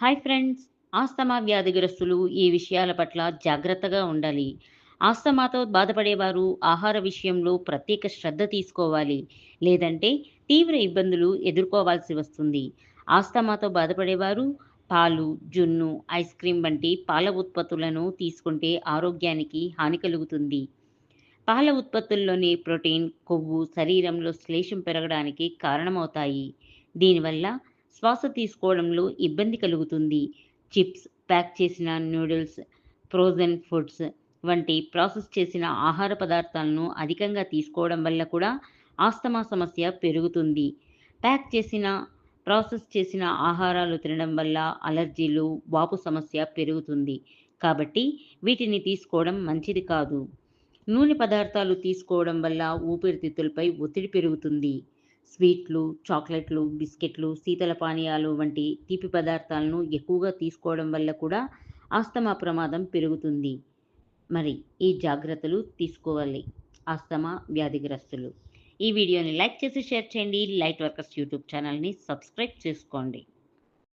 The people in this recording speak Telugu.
Hi friends. ఆస్తమా వ్యాధిగ్రస్తులు ఈ విషయాల పట్ల జాగ్రత్తగా ఉండాలి. ఆస్తమాతో బాధపడేవారు ఆహార విషయంలో ప్రత్యేక శ్రద్ధ తీసుకోవాలి. లేదంటే తీవ్ర ఇబ్బందులు ఎదుర్కోవాల్సి వస్తుంది. ఆస్తమాతో బాధపడేవారు పాలు జున్ను ఐస్ క్రీమ్ వంటి పాల ఉత్పత్తులను తీసుకుంటే ఆరోగ్యానికి హాని కలుగుతుంది. పాల ఉత్పత్తుల్లోని ప్రోటీన్ కొవ్వు శరీరంలో శ్లేషం పెరగడానికి కారణమవుతాయి. దీనివల్ల శ్వాస తీసుకోవడంలో ఇబ్బంది కలుగుతుంది. చిప్స్ ప్యాక్ చేసిన నూడిల్స్ ఫ్రోజన్ ఫుడ్స్ వంటి ప్రాసెస్ చేసిన ఆహార పదార్థాలను అధికంగా తీసుకోవడం వల్ల కూడా ఆస్తమా సమస్య పెరుగుతుంది. ప్యాక్ చేసిన ప్రాసెస్ చేసిన ఆహారాలు తినడం వల్ల అలర్జీలు వాపు సమస్య పెరుగుతుంది. కాబట్టి వీటిని తీసుకోవడం మంచిది కాదు. నూనె పదార్థాలు తీసుకోవడం వల్ల ఊపిరితిత్తులపై ఒత్తిడి పెరుగుతుంది. స్వీట్లు చాక్లెట్లు బిస్కెట్లు శీతల పానీయాలు వంటి తీపి పదార్థాలను ఎక్కువగా తీసుకోవడం వల్ల కూడా ఆస్తమా ప్రమాదం పెరుగుతుంది. మరి ఈ జాగ్రత్తలు తీసుకోవాలి. ఆస్తమా వ్యాధిగ్రస్తులు. ఈ వీడియోని లైక్ చేసి షేర్ చేయండి. లైట్ వర్కర్స్ యూట్యూబ్ ఛానల్ని సబ్స్క్రైబ్ చేసుకోండి.